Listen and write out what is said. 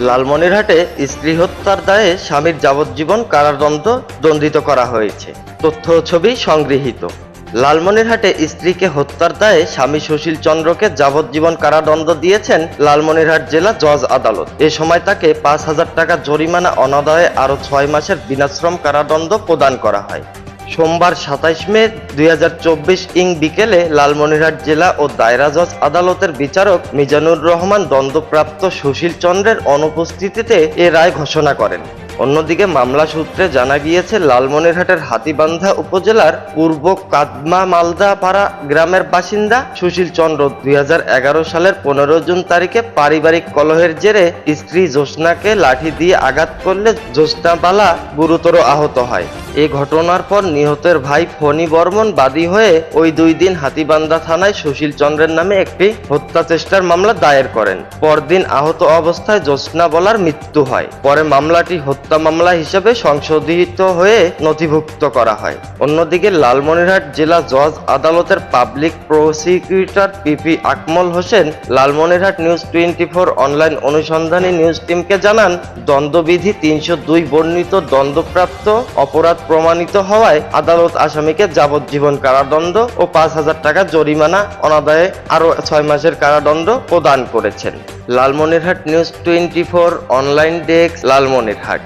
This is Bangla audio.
লালমনিরহাটে স্ত্রী হত্যার দায়ে স্বামীর যাবজ্জীবন কারাদণ্ড দণ্ডিত করা হয়েছে। তথ্য ছবি সংগৃহীত। লালমনিরহাটে স্ত্রীকে হত্যার দায়ে স্বামী সুশীল চন্দ্রকে যাবজ্জীবন কারাদণ্ড দিয়েছেন লালমনিরহাট জেলা জজ আদালত। এ সময় তাকে পাঁচ হাজার টাকা জরিমানা, অনাদায়ে আরও ছয় মাসের বিনাশ্রম কারাদণ্ড প্রদান করা হয়। সোমবার সাতাইশ মে দুই হাজার চব্বিশ ইং বিকেলে লালমনিরহাট জেলা ও দায়রা জজ আদালতের বিচারক মিজানুর রহমান দণ্ডপ্রাপ্ত সুশীল চন্দ্রের অনুপস্থিতিতে এ রায় ঘোষণা করেন। অন্যদিকে মামলা সূত্রে জানা গিয়েছে, লালমনিরহাটের হাতিবান্ধা উপজেলার পূর্ব কাদমা মালদাপাড়া গ্রামের বাসিন্দা সুশীল চন্দ্র দুই হাজার এগারো সালের পনেরো জুন তারিখে পারিবারিক কলহের জেরে স্ত্রী জ্যোৎস্নাকে লাঠি দিয়ে আঘাত করলে জ্যোৎস্নাবালা গুরুতর আহত হয়। এই ঘটনার পর নিহতের ভাই ফণি বর্মন বাদী হয়ে ওই দুই দিন হাতিবান্ধা থানায় সুশীল চন্দ্রের নামে একটি হত্যা চেষ্টার মামলা দায়ের করেন। পরদিন আহত অবস্থায় জ্যোৎস্না বলার মৃত্যু হয়। পরে মামলাটি হত্যা মামলা হিসেবে সংশোধিত হয়ে নথিভুক্ত করা হয়। অন্যদিকে লালমনিরহাট জেলা জজ আদালতের public prosecutor PP Akmal Hossain Lalmonirhat news twenty four online অনুসন্ধানী নিউজ টিমকে জানান দ্বন্দ্ববিধি তিনশো দুই বর্ণিত দ্বন্দ্বপ্রাপ্ত অপরাধ প্রমাণিত হওয়ায় আদালত আসামিকে যাবজ্জীবন কারাদণ্ড ও পাঁচ হাজার টাকা জরিমানা, অনাদায়ে আরও ছয় মাসের কারাদণ্ড প্রদান করেছেন। Lalmonirhat news twenty four online desk, Lalmonirhat.